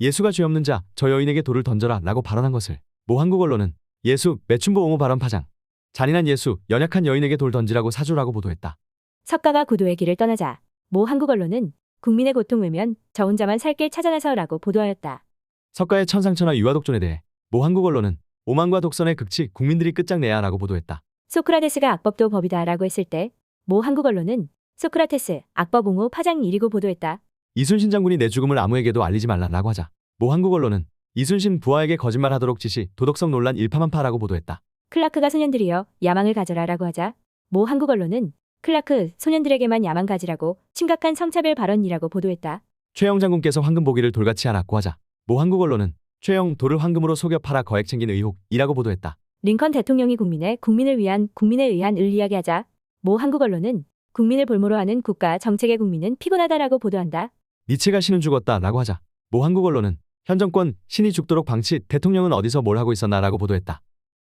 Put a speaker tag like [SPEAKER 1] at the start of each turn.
[SPEAKER 1] 예수가 죄 없는 자, 저 여인에게 돌을 던져라 라고 발언한 것을 모 한국 언론은 예수, 매춘부 옹호 발언 파장. 잔인한 예수, 연약한 여인에게 돌 던지라고 사주라고 보도했다.
[SPEAKER 2] 석가가 구도의 길을 떠나자 모 한국 언론은 국민의 고통 외면 저 혼자만 살 길 찾아내서라고 보도하였다.
[SPEAKER 1] 석가의 천상천하 유아 독존에 대해 모 한국 언론은 오만과 독선의 극치 국민들이 끝장내야 라고 보도했다.
[SPEAKER 2] 소크라테스가 악법도 법이다 라고 했을 때 모 한국 언론은 소크라테스 악법 옹호 파장 일이고 보도했다.
[SPEAKER 1] 이순신 장군이 내 죽음을 아무에게도 알리지 말라라고 하자 모 한국 언론은 이순신 부하에게 거짓말하도록 지시 도덕성 논란 일파만파라고 보도했다.
[SPEAKER 2] 클라크가 소년들이여 야망을 가져라라고 하자 모 한국 언론은 클라크 소년들에게만 야망 가지라고 심각한 성차별 발언이라고 보도했다.
[SPEAKER 1] 최영 장군께서 황금 보기를 돌같이 안았고 하자 모 한국 언론은 최영 돌을 황금으로 속여 팔아 거액 챙긴 의혹이라고 보도했다.
[SPEAKER 2] 링컨 대통령이 국민의 국민을 위한 국민에 의한 을 이야기하자 모 한국 언론은 국민을 볼모로 하는 국가 정책의 국민은 피곤하다라고 보도한다.
[SPEAKER 1] 니체가 신은 죽었다 라고 하자 모 한국 언론은 현 정권 신이 죽도록 방치 대통령은 어디서 뭘 하고 있었나 라고 보도했다.